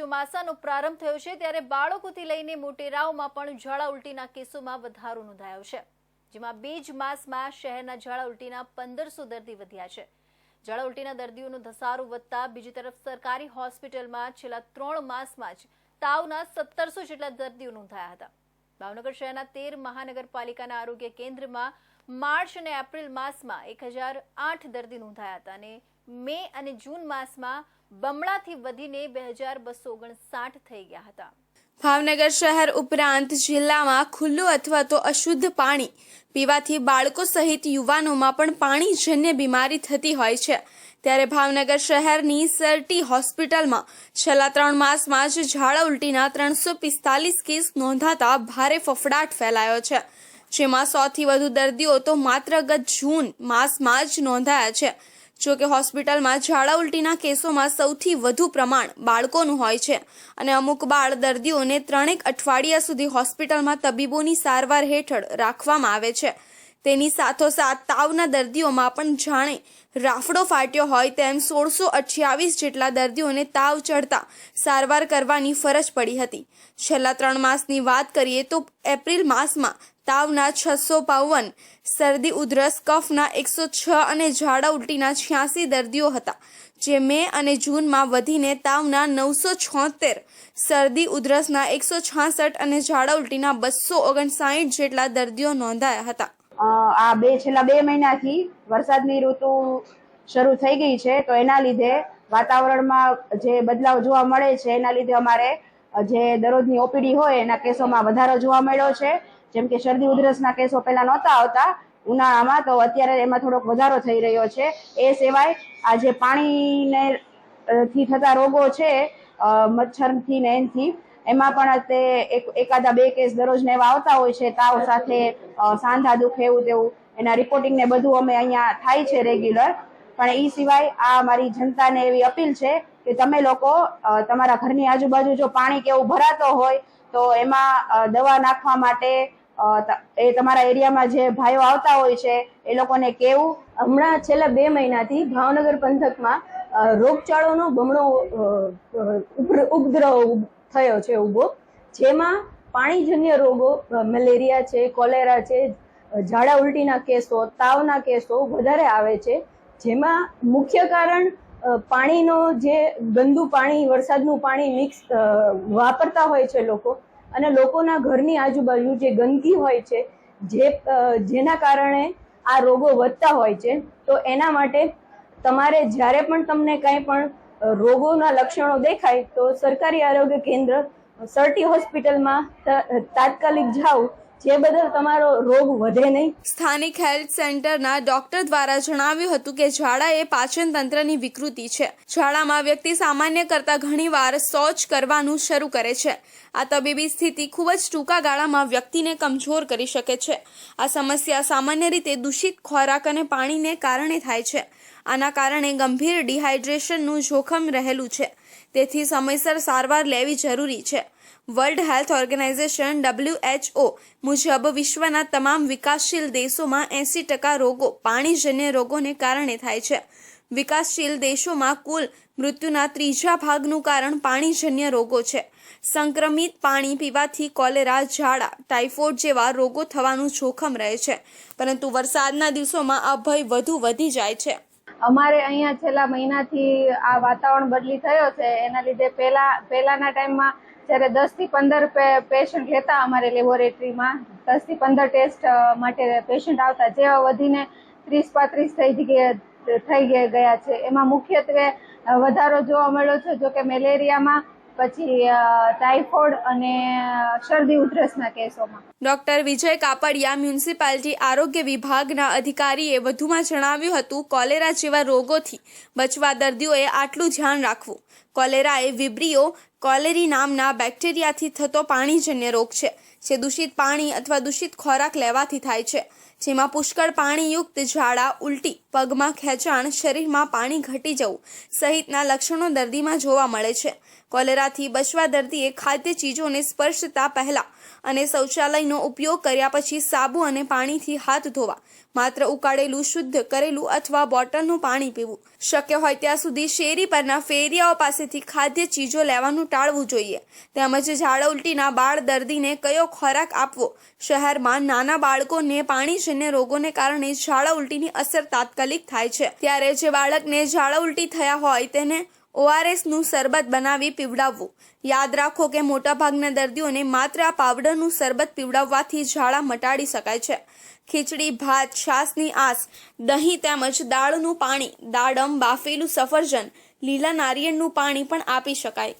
ચોમાસાનો પ્રારંભ થયો છે ત્યારે બાળકોથી લઈને મોટેરાઓમાં પણ ઝાડા ઉલટીના કેસોમાં વધારો નોંધાયો છે, જેમાં બે જ માસમાં શહેરના ઝાડા ઉલટીના પંદરસો દર્દી વધ્યા છે. ઝાડા ઉલટીના દર્દીઓનો ધસારો વધતા બીજી તરફ સરકારી હોસ્પિટલમાં છેલ્લા ત્રણ માસમાં જ તાવના સત્તરસો જેટલા દર્દીઓ નોંધાયા હતા. ભાવનગર શહેરના તેર મહાનગરપાલિકાના આરોગ્ય કેન્દ્રમાં માર્ચ અને એપ્રિલ માસમાં એક હજાર આઠ દર્દી નોંધાયા હતા અને મે અને જૂન માસમાં બમણાથી વધીને બે હજાર બસો ઓગણસાઠ થઈ ગયા હતા. ભાવનગર શહેર ઉપરાંત જિલ્લામાં ખુલ્લું અથવા તો અશુદ્ધ પાણી પીવાથી બાળકો સહિત યુવાનોમાં પણ પાણીજન્ય બીમારી થતી હોય છે. ત્યારે ભાવનગર શહેરની સરટી હોસ્પિટલમાં છેલ્લા ત્રણ માસમાં જ ઝાડા ઉલટીના ત્રણસો પિસ્તાલીસ કેસ નોંધાતા ભારે ફફડાટ ફેલાયો છે. જેમાં સૌથી વધુ દર્દીઓ તો માત્ર ગત જૂન માસમાં જ નોંધાયા છે. જો કે હોસ્પિટલમાં ઝાડા ઉલટીના કેસોમાં સૌથી વધુ પ્રમાણ બાળકોનું હોય છે. અને અમુક બાળ દર્દીઓને ત્રણેક અઠવાડિયા સુધી હોસ્પિટલમાં તબીબોની સારવાર હેઠળ રાખવામાં આવે છે. તેની સાથોસાથ તાવના દર્દીઓમાં પણ જાણે રાફડો ફાટ્યો હોય તેમ સોળસો અઠ્યાવીસ જેટલા દર્દીઓને તાવ ચડતા સારવાર કરવાની ફરજ પડી હતી. છેલ્લા ત્રણ માસની વાત કરીએ તો એપ્રિલ માસમાં તાવના છસો બાવન, શરદી, ઉધરસ, કફના એકસો છ અને ઝાડા ઉલટીના છ્યાસી દર્દીઓ હતા, જે મે અને જૂનમાં વધીને તાવના નવસો છોતેર, શરદી, ઉધરસના એકસો છાસઠ અને ઝાડા ઉલટીના બસો ઓગણસાઠ જેટલા દર્દીઓ નોંધાયા હતા. આ બે, છેલ્લા બે મહિનાથી વરસાદની ઋતુ શરૂ થઈ ગઈ છે, તો એના લીધે વાતાવરણમાં જે બદલાવ જોવા મળે છે, એના લીધે અમારે જે દરરોજની ઓપીડી હોય એના કેસોમાં વધારો જોવા મળ્યો છે. જેમ કે શરદી ઉધરસના કેસો પહેલા નહોતા આવતા, ઉનાળામાં તો અત્યારે એમાં થોડોક વધારો થઈ રહ્યો છે. એ સિવાય આ જે પાણીને થી થતા રોગો છે મચ્છરથી ને એનથી. એમાં પણ તે એક, એકાદા બે કેસ દરરોજ ને એવા આવતા હોય છે, તાવ સાથે સાંધા દુખે એવું તેવું. એના રિપોર્ટિંગ ને બધું અમે અહીંયા થાય છે રેગ્યુલર પણ એ સિવાય આ મારી જનતાને એવી અપીલ છે કે તમે લોકો તમારા ઘરની આજુબાજુ જો પાણી કેવું ભરાતો હોય, તો એમાં દવા નાખવા માટે એ તમારા એરિયામાં જે ભાઈઓ આવતા હોય છે, એ લોકોને કેવું? હમણાં છેલ્લા બે મહિનાથી ભાવનગર પંથકમાં રોગચાળોનો બમણો ઉપદ્રવ થયો છે ઊભો, જેમાં પાણીજન્ય રોગો મેલેરિયા છે, કોલેરા છે, ઝાડા ઉલટીના કેસો, તાવના કેસો વધારે આવે છે, જેમાં મુખ્ય કારણ પાણીનો જે ગંદુ પાણી, વરસાદનું પાણી મિક્સ વાપરતા હોય છે લોકો અને લોકોના ઘરની આજુબાજુ જે ગંદકી હોય છે, જે જેના કારણે આ રોગો વધતા હોય છે, તો એના માટે તમારે જ્યારે પણ તમને કાંઈ પણ રોગોના લક્ષણો દેખાય, તો સરકારી આરોગ્ય કેન્દ્ર, સરટી હોસ્પિટલમાં તાત્કાલિક જાઓ જે બદલ તમારો રોગ વધે નહીં. સ્થાનિક હેલ્થ સેન્ટરના ડોક્ટર દ્વારા જણાવ્યું હતું કે ઝાડા એ પાચન તંત્રની વિકૃતિ છે. ઝાડામાં વ્યક્તિ સામાન્ય કરતાં ઘણીવાર શૌચ કરવાનું શરૂ કરે છે. આ તબીબી સ્થિતિ ખૂબ જ ટૂંકા ગાળામાં વ્યક્તિને કમજોર કરી શકે છે. આ સમસ્યા સામાન્ય રીતે દૂષિત ખોરાક અને પાણીને કારણે થાય છે. આના કારણે ગંભીર ડિહાઇડ્રેશનનું જોખમ રહેલું છે. તેથી સમયસર સારવાર લેવી જરૂરી છે. વર્લ્ડ હેલ્થ ઓર્ગેનાઇઝેશન ડબલ્યુએચઓ મુજબ વિશ્વના તમામ વિકાસશીલ દેશોમાં એંસી ટકા રોગો, પાણીજન્ય રોગોને કારણે થાય છે. વિકાસશીલ દેશોમાં કુલ મૃત્યુના ત્રીજા ભાગનું કારણ પાણીજન્ય રોગો છે. સંક્રમિત પાણી પીવાથી કોલેરા, ઝાડા, ટાઇફોઇડ જેવા રોગો થવાનું જોખમ રહે છે. પરંતુ વરસાદના દિવસોમાં આ ભય વધુ વધી જાય છે. અમારે અહીંયા છેલ્લા મહિનાથી આ વાતાવરણ બદલી થયો છે. એના લીધે પહેલા, પહેલાના ટાઈમમાં જ્યારે દસથી પંદર પેશન્ટ લેતા અમારે લેબોરેટરીમાં, દસથી પંદર ટેસ્ટ માટે પેશન્ટ આવતા. જેવા વધીને ત્રીસ પાંત્રીસ થઈ ગયા થઈ ગયા છે. એમાં મુખ્યત્વે વધારો જોવા મળ્યો છે, જોકે મેલેરિયામાં પછી ટાઇફોઇડ અને શરદી ઉધરસના કેસોમાં. ડોક્ટર વિજય કાપડિયા મ્યુનિસિપાલિટી આરોગ્ય વિભાગના અધિકારીએ વધુમાં જણાવ્યું હતું, કોલેરા જેવા રોગોથી બચવા દર્દીઓએ આટલું ધ્યાન રાખવું. કોલેરા એ વિબ્રિયો કોલેરી નામના બેક્ટેરિયાથી થતો પાણીજન્ય રોગ છે, જે દૂષિત પાણી અથવા દૂષિત ખોરાક લેવાથી થાય છે. જેમાં પુષ્કળ પાણીયુક્ત ઝાડા ઉલટી પગમાં ખેંચાણ શરીરમાં પાણી ઘટી જવું સહિતના લક્ષણો દર્દીમાં જોવા મળે છે. કોલેરાથી બચવા દર્દીએ ખાદ્ય ચીજોને સ્પર્શતા પહેલાં અને શૌચાલયનો ઉપયોગ કર્યા પછી સાબુ અને પાણીથી હાથ ધોવા, માત્ર ઉકાળેલું શુદ્ધ કરેલું અથવા બોટલનું પાણી પીવું. શક્ય હોય ત્યાં સુધી શેરી પરના ફેરિયાઓ પાસેથી ખાદ્ય ચીજો લેવાનું ટાળવું જોઈએ. તેમજ ઝાડા ઉલટીના બાળ દર્દીને કયો ખોરાક આપવો? શહેરમાં નાના બાળકોને પાણીજન્ય રોગોને કારણે ઝાડા ઉલટીની અસર તાત્કાલિક થાય છે. ત્યારે જે બાળકને ઝાડા ઉલટી થયા હોય તેને ઓઆરએસનું શરબત બનાવી પીવડાવવું. યાદ રાખો કે મોટાભાગના દર્દીઓને માત્ર આ પાવડરનું શરબત પીવડાવવાથી ઝાડા મટાડી શકાય છે. ખીચડી, ભાત, છાશની આસ, દહીં તેમજ દાળનું પાણી, દાડમ, બાફેલું સફરજન, લીલા નારિયેળનું પાણી પણ આપી શકાય.